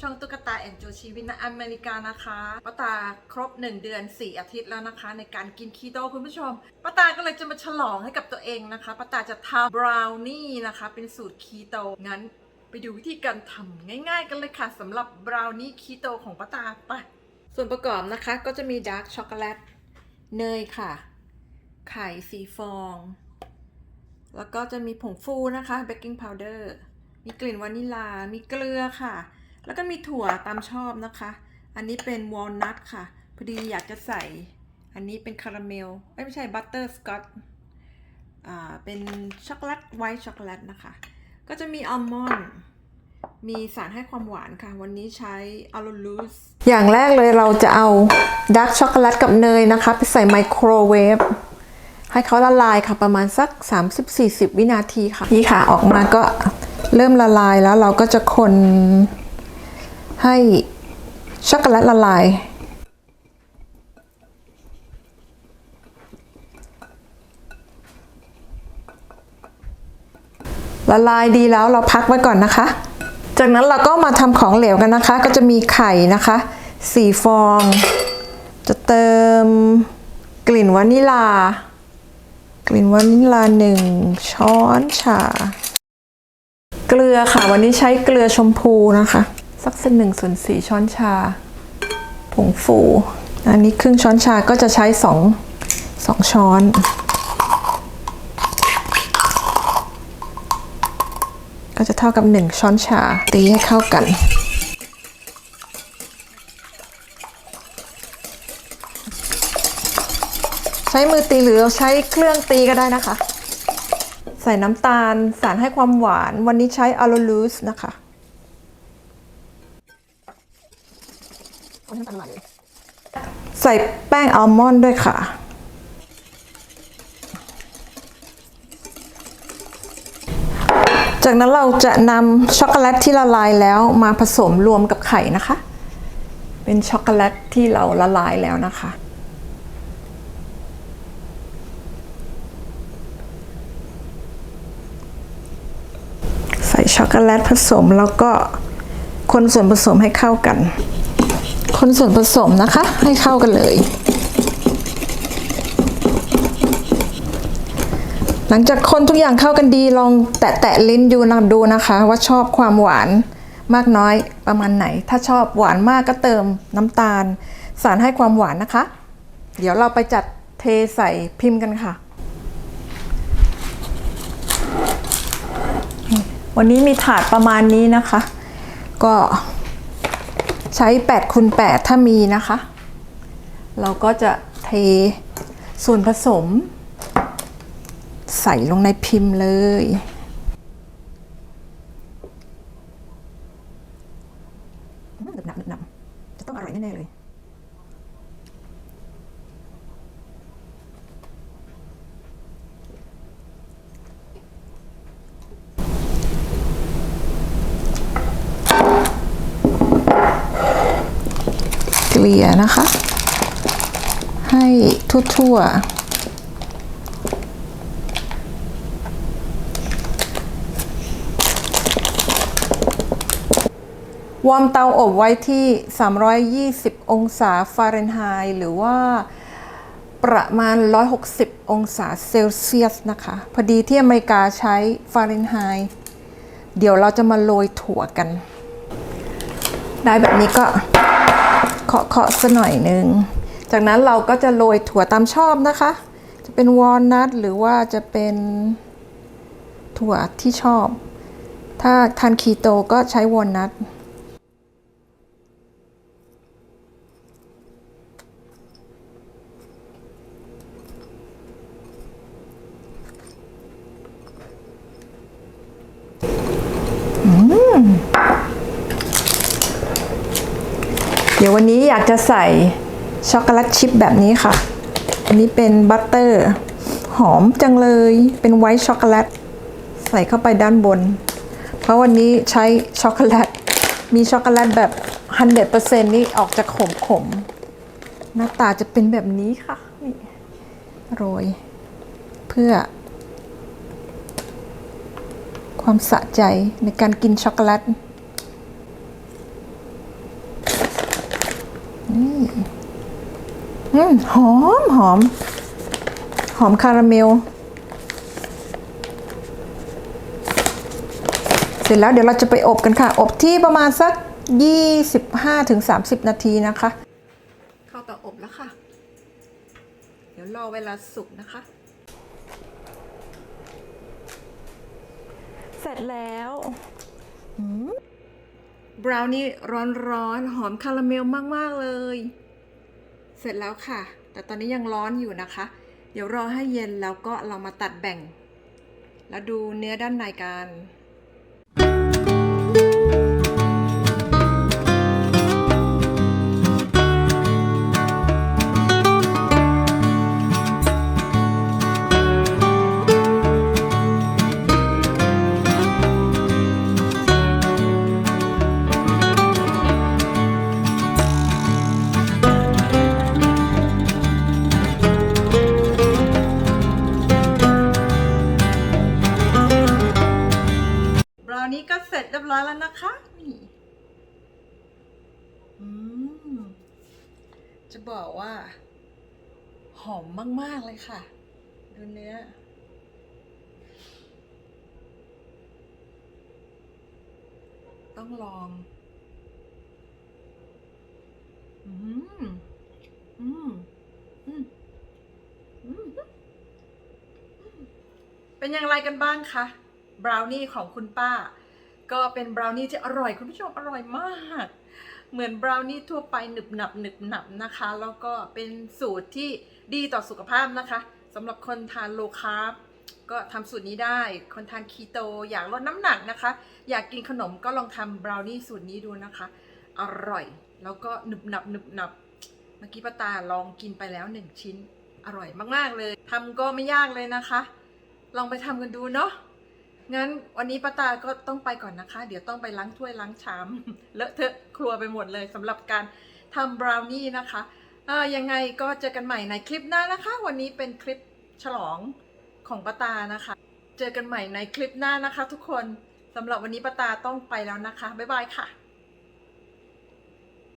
ช่องตุ๊กตาแอนจูชีวิตในอเมริกานะคะป้าตาครบ 1 เดือน 4 อาทิตย์แล้วนะคะ ในการกินคีโตคุณผู้ชมป้าตาก็เลยจะมาฉลองให้กับตัวเองนะคะป้าตาจะทำบราวนี่นะคะ เป็นสูตรคีโตงั้นไปดูวิธีการทำง่ายๆ กันเลยค่ะสำหรับบราวนี่คีโตของป้าตาไปส่วนประกอบนะคะก็จะมีดาร์กช็อกโกแลตเนยค่ะ ไข่สีฟอง แล้วก็จะมีผงฟูนะคะเบกกิ้งพาวเดอร์มีกลิ่นวานิลา มีเกลือค่ะ แล้วก็มีถั่วตามชอบนะคะ อันนี้เป็นวอลนัทค่ะ พอดีอยากจะใส่ อันนี้เป็นคาราเมลเอ้ยไม่ใช่บัตเตอร์สกอตอ่าเป็นช็อกโกแลตไวท์ช็อกโกแลตนะคะ ก็จะมีอัลมอนด์มีสารให้ความหวานค่ะ วันนี้ใช้อัลลูสอย่างแรกเลยเราจะเอาดาร์กช็อกโกแลตกับเนยนะคะ ไปใส่ไมโครเวฟให้เขาละลายค่ะประมาณสัก 30-40 วินาทีค่ะ นี่ค่ะออกมาก็เริ่มละลายแล้วเราก็จะคน ให้ช็อกโกแลตละลาย ละลายดีแล้วเราพักไว้ก่อนนะคะ จากนั้นเราก็มาทำของเหลวกันนะคะ ก็จะมีไข่นะคะสี่ฟอง จะเติมกลิ่นวานิลา กลิ่นวานิลาหนึ่งช้อนชา เกลือค่ะ วันนี้ใช้เกลือชมพูนะคะ สักเส้นหนึ่งส่วนสี่ช้อนชา ผงฟู อันนี้ครึ่งช้อนชาก็จะใช้สองสองช้อน ก็จะเท่ากับหนึ่งช้อนชา ตีให้เข้ากันใช้มือตีหรือใช้เครื่องตีก็ได้นะคะ ใส่น้ำตาลสารให้ความหวาน วันนี้ใช้อะโลลูสนะคะ ใส่แป้งอัลมอนด์ด้วยค่ะ จากนั้นเราจะนำช็อกโกแลตที่ละลายแล้วมาผสมรวมกับไข่นะคะ เป็นช็อกโกแลตที่เราละลายแล้วนะคะ ใส่ช็อกโกแลตผสมแล้วก็คนส่วนผสมให้เข้ากัน คนส่วนผสมนะคะ ให้เข้ากันเลย หลังจากคนทุกอย่างเข้ากันดีลองแตะแตะลิ้นดูนะดูนะคะ ว่าชอบความหวานมากน้อยประมาณไหน ถ้าชอบหวานมากก็เติมน้ำตาล สารให้ความหวานนะคะ เดี๋ยวเราไปจัดเทใส่พิมพ์กันค่ะ วันนี้มีถาดประมาณนี้นะคะ ก็ ช้8คูณ8ถ้ามีนะคะ เราก็จะเทส่วนผสม ใส่ลงในพิมพ์เลยหนึบหนักหนึบหนักจะต้องอร่อยแน่ๆเลย กลี่ยนะคะ ให้ทั่วๆ วอร์มเตาอบไว้ที่ 320 องศาฟาเรนไฮต์หรือว่าประมาณ 160 องศาเซลเซียสนะคะ พอดีที่อเมริกาใช้ฟาเรนไฮต์เดี๋ยวเราจะมาโรยถั่วกัน ได้แบบนี้ก็ เคาะเคาะสักหน่อยหนึ่ง จากนั้นเราก็จะโรยถั่วตามชอบนะคะ จะเป็นวอลนัทหรือว่าจะเป็นถั่วที่ชอบ ถ้าทานคีโตก็ใช้วอลนัท เดี๋ยววันนี้อยากจะใส่ช็อกโกแลตชิพแบบนี้ค่ะ อันนี้เป็นบัตเตอร์ หอมจังเลย เป็นไวท์ช็อกโกแลต ใส่เข้าไปด้านบน เพราะวันนี้ใช้ช็อกโกแลต มีช็อกโกแลตแบบ 100%นี่ออกจากขมขมหน้าตาจะเป็นแบบนี้ค่ะ นี่โรย เพื่อ ความสะใจในการกินช็อกโกแลต อืมหอมหอม หอมคาราเมล เสร็จแล้วเดี๋ยวเราจะไปอบกันค่ะ อบที่ประมาณสัก 25-30 นาทีนะคะ เข้าเตาอบแล้วค่ะ เดี๋ยวรอเวลาสุกนะคะ เสร็จแล้วบราวนี่ร้อนๆ หอมคาราเมลมาก ๆ เลย เสร็จแล้วค่ะ แต่ตอนนี้ยังร้อนอยู่นะคะ เดี๋ยวรอให้เย็นแล้วก็เรามาตัดแบ่ง แล้วดูเนื้อด้านในกัน ร้อยแล้วนะคะนี่อืมจะบอกว่า หอมมาก ๆ เลยค่ะ ดูเนื้อ ต้องลอง อืม อืม อืม อืม เป็นอย่างไรกันบ้างคะ บราวนี่ของคุณป้า ก็เป็นบราวนี่ที่อร่อยคุณผู้ชมอร่อยมาก เหมือนบราวนี่ทั่วไปหนึบหนับหนึบหนับนะคะ แล้วก็เป็นสูตรที่ดีต่อสุขภาพนะคะสำหรับคนทานโลคาร์บก็ทำสูตรนี้ได้ คนทานคีโตอยากลดน้ำหนักนะคะ อยากกินขนมก็ลองทำบราวนี่สูตรนี้ดูนะคะ อร่อย แล้วก็หนึบหนับหนึบหนับเมื่อกี้ป้าตาลองกินไปแล้วหนึ่งชิ้นอร่อยมากๆเลยทำก็ไม่ยากเลยนะคะ ลองไปทำกันดูเนาะ งั้นวันนี้ป้าตาก็ต้องไปก่อนนะคะ เดี๋ยวต้องไปล้างถ้วยล้างชามเลอะเทอะครัวไปหมดเลยสำหรับการทำบราวนี่นะคะเออยังไงก็เจอกันใหม่ในคลิปหน้านะคะ วันนี้เป็นคลิปฉลองของป้าตานะคะ เจอกันใหม่ในคลิปหน้านะคะ ทุกคนสำหรับวันนี้ป้าตาต้องไปแล้วนะคะบ๊ายบายค่ะ